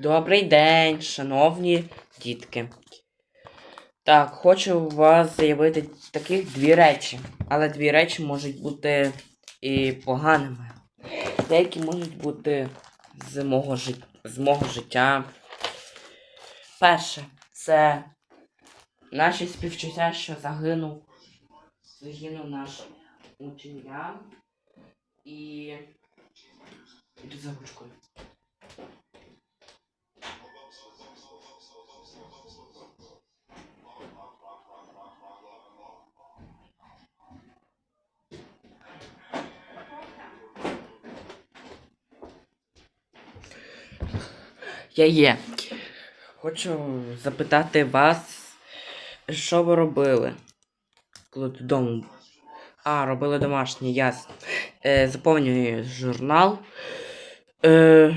Добрий день, шановні дітки. Так, хочу у вас заявити таких дві речі. Але дві речі можуть бути і поганими. Деякі можуть бути з мого, жит... з мого життя. Перше, це наші співчуття, що загинув. Загинув наш ученя. І. Іду за ручкою. Я є. Хочу запитати вас, що ви робили, коли додому? А, робили домашнє, ясно. Е, заповнюю журнал. Е,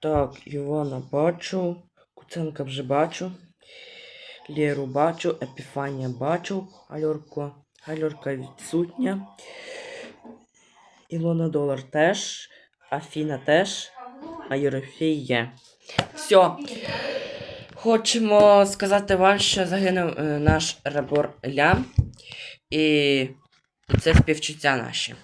так, Івана бачу. Куценка вже бачу. Лєру бачу, Епіфанія бачу. Гальорко. Гальорка відсутня. Ілона Долар теж. Афіна теж. А Єрофій є. Хочемо сказати вам, що загинув е, наш рабор Ля. І... це співчуття наші.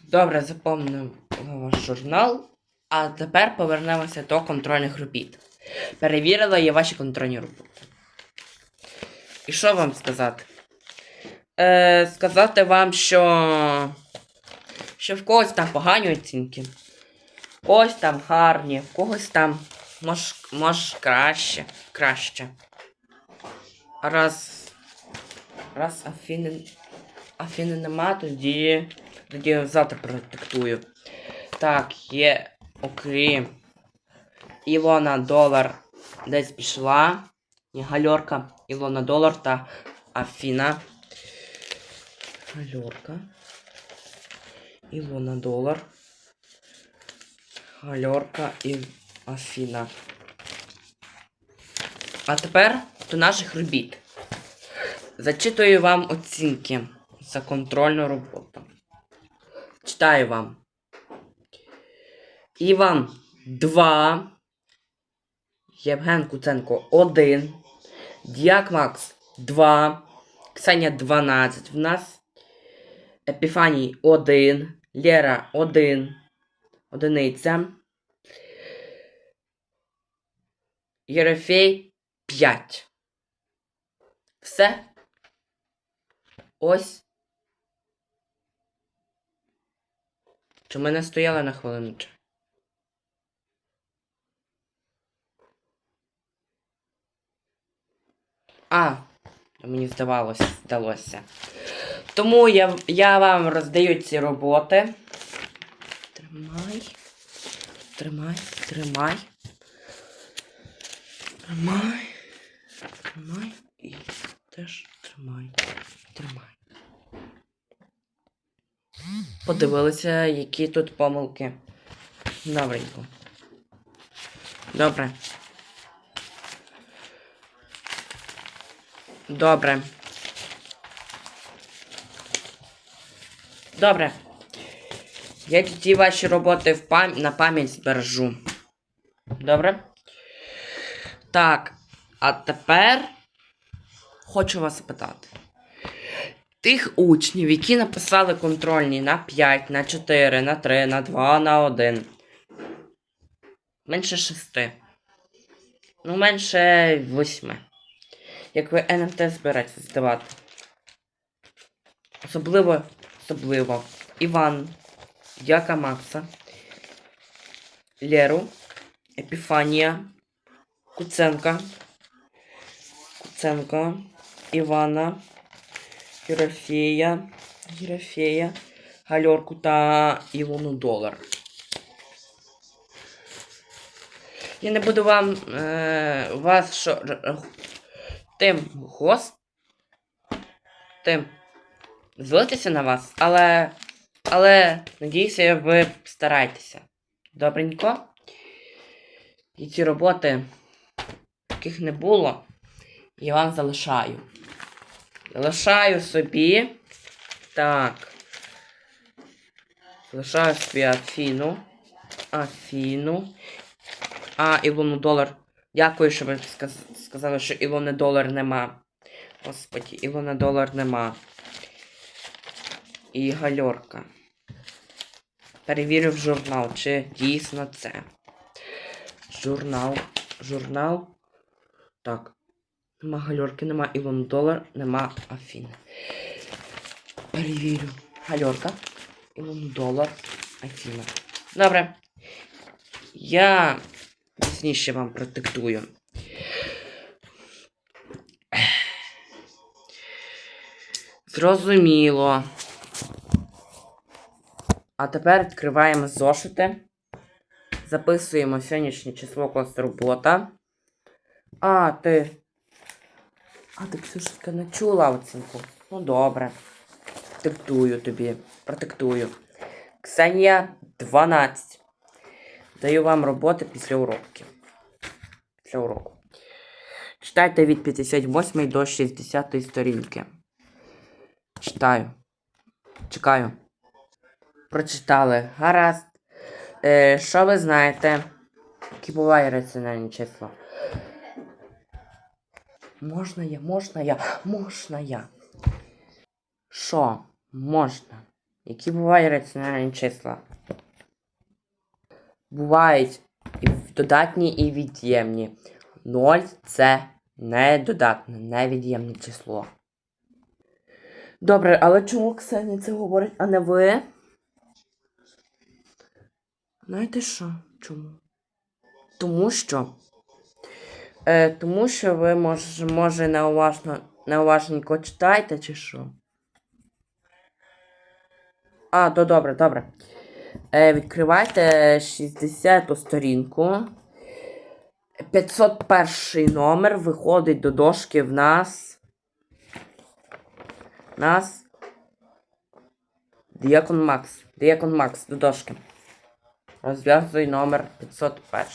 Добре, запомнив ваш журнал. А тепер повернемося до контрольних робіт. Перевірила я ваші контрольні роботи. І що вам сказати? Е, сказати вам, що. Що в когось там погані оцінки. Когось там гарні, когось там може, може краще. краще. Раз. Раз Афіни. Афіни нема, тоді. Тоді я завтра продиктую. Так, є. Окрім. Ілона Долар десь пішла. Ні, гальорка. Ілона Долар та Афіна. Гальорка. Ілона Долар. Гальорка і Афіна. А тепер до наших робіт. Зачитую вам оцінки за контрольну роботу. Читаю вам. Іван 2. Євген Куценко 1. Діак Макс 2. Ксенія 12 в нас. Епіфаній 1. Лєра 1. Одиниця. Єрофей 5. Все. Ось. Чи ми не стояли на хвилиночку? А, мені здавалося, здалося. Тому я, я вам роздаю ці роботи. Тримай. Тримай, тримай. Тримай. Тримай і теж тримай. Тримай. Подивилися, які тут помилки. Добренько. Добре. Добре. Добре. Я ті ваші роботи в пам... на пам'ять збережу. Добре? Так. А тепер хочу вас запитати. Тих учнів, які написали контрольні на 5, на 4, на 3, на 2, на 1. Менше 6. Ну, менше 8. Як ви НМТ збираєтеся здавати. Особливо, особливо. Іван, Яка Макса, Леру, Епіфанія, Куценка, Куценка, Івана, Єрофея, Єрофея, Гальорку та Ілону Долар. Я не буду вам е, вас що, тим гост, тим злитися на вас, але, але надіюся, ви стараєтеся. Добренько. І ці роботи, яких не було, я вам залишаю. Залишаю собі. Так. Залишаю собі Афіну. Афіну. А, Ілону долар. Дякую, що ви сказали, що Ілони долар нема. Господі, Ілона долар нема. І гальорка. Перевірив журнал, чи дійсно це. Журнал. Журнал. Так. Нема гальорки, нема Ілон долар, нема Афіни. Перевірю. Гальорка. Ілон долар. Афіна. Добре. Я пізніше вам продиктую. Зрозуміло. А тепер відкриваємо зошити. Записуємо сьогоднішнє число клас робота. А, ти. А, ти Ксюшка не чула оцінку. Ну добре. Диктую тобі. Протиктую. Ксенія 12. Даю вам роботи після уроків. Після уроку. Читайте від 58 до 60 сторінки. Читаю. Чекаю. Прочитали. Гаразд. Е, що ви знаєте? Які бувають раціональні числа? Можна я, можна я, можна я. Що? Можна. Які бувають раціональні числа? Бувають і додатні і від'ємні. Ноль це не додатне, не від'ємне число. Добре, але чому Ксенія це говорить, а не ви? Знаєте що? Чому? Тому що. Е, тому що ви може, може неуважно, неуважненько читаєте, чи що? А, то добре, добре. Е, відкривайте 60 сторінку. 501 номер виходить до дошки в нас. Нас. Діакон Макс. Діакон Макс до дошки. Розв'язуй номер 501.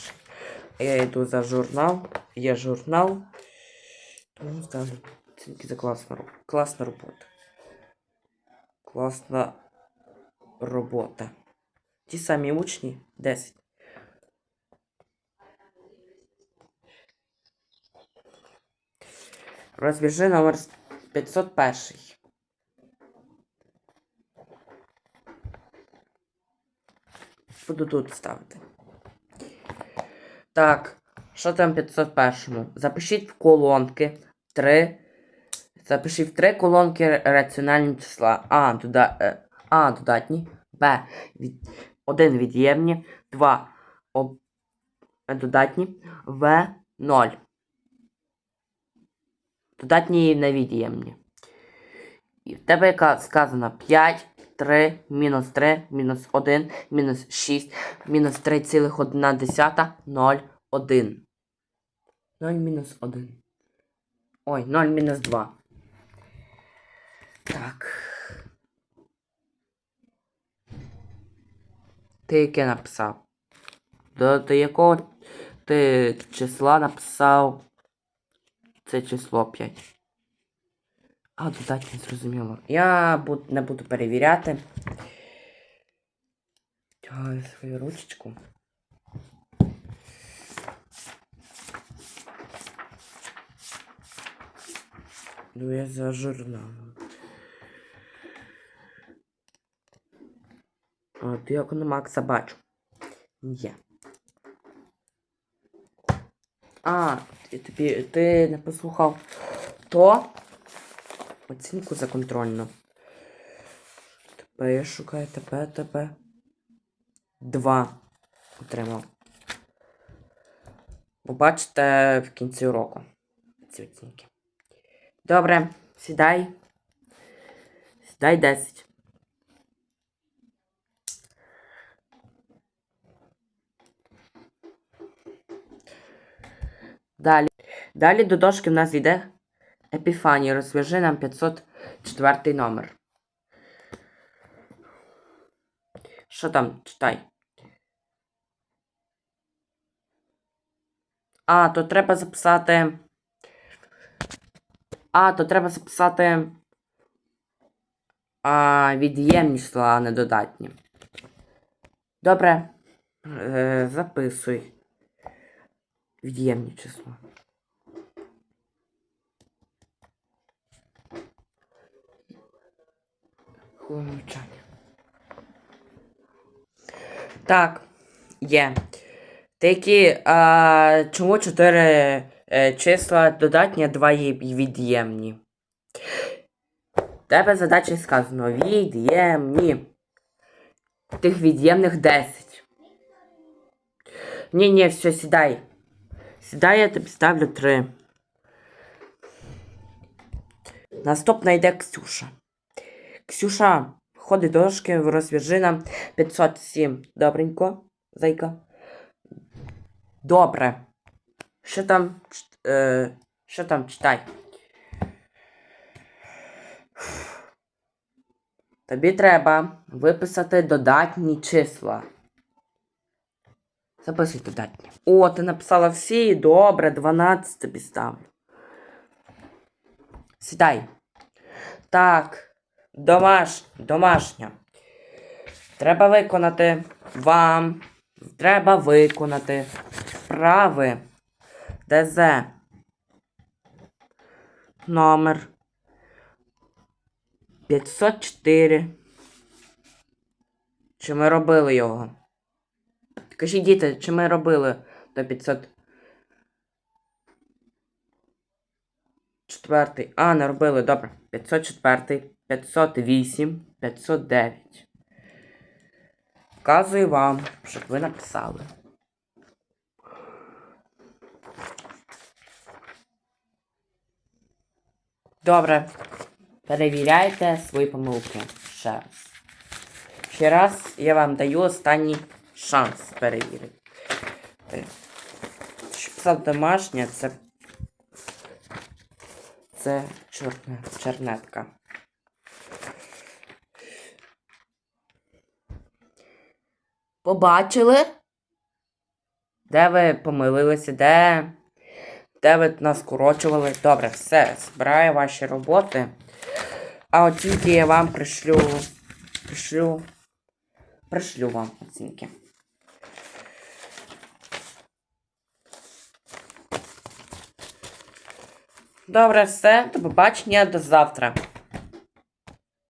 Я йду за журнал. Є журнал. Тому ставлю за класну, класна робота. Класна робота. Ті самі учні 10. Розв'яжи номер 501. Буду тут ставити. Так, що там в 501? Запишіть в колонки 3. Запишіть в три колонки раціональні числа. А, дода, е, а додатні. Б. Від, 1 від'ємні. 2 об, додатні. В 0. Додатні і невід'ємні. І в тебе яка сказано 5, 3, мінус 3, мінус 1, мінус 6, мінус 3,1, 0, 1. 0 мінус 1. Ой, 0 мінус 2. Так. Ти яке написав? До, до якого ти числа написав це число 5? А, додатні зрозуміло. Я не буду перевіряти. Тягаю свою ручечку. Ну, я за журналом. А, ти як на Макса бачу. Є. А, ти, ти не послухав то оцінку за контрольну. Я шукаю тебе, тебе. Два отримав. Побачите в кінці уроку ці оцінки. Добре, сідай. Сідай 10. Далі. Далі до дошки в нас йде Епіфанія. Розв'яжи нам 504 номер. Що там? Читай. А, то треба записати. А, то треба записати. А, від'ємні числа, а не додатні. Добре. Е, записуй. від'ємні числа. Хвилина мовчання. Так, є. Такі, а, чому чотири е, числа додатні, а два є від'ємні? Тебе задачі сказано від'ємні. Тих від'ємних 10. Ні, ні, все, сідай. Сідай, я тобі ставлю 3. Наступна йде Ксюша. Ксюша, ходи дошки, розв'яжи нам 507. Добренько, зайка. Добре. Що там? Е, що там читай? Тобі треба виписати додатні числа. Записуй додатні. О, ти написала всі. Добре, 12 тобі ставлю. Сідай. Так, домаш... домашня. Треба виконати вам. Треба виконати вправи. ДЗ. Номер 504. Чи ми робили його? Кажіть, діти, чи ми робили до 500. Четвертий. А, не робили, добре. 504, 508, 509. Вказую вам, щоб ви написали. Добре. Перевіряйте свої помилки. Ще раз. Ще раз я вам даю останній шанс перевірити. Що писав домашнє, це. Це чорне, чернетка. Побачили? Де ви помилилися? Де? Де ви нас скорочували? Добре, все, збираю ваші роботи. А оцінки я вам пришлю. Пришлю. Пришлю вам оцінки. Добре, все. До побачення, до завтра.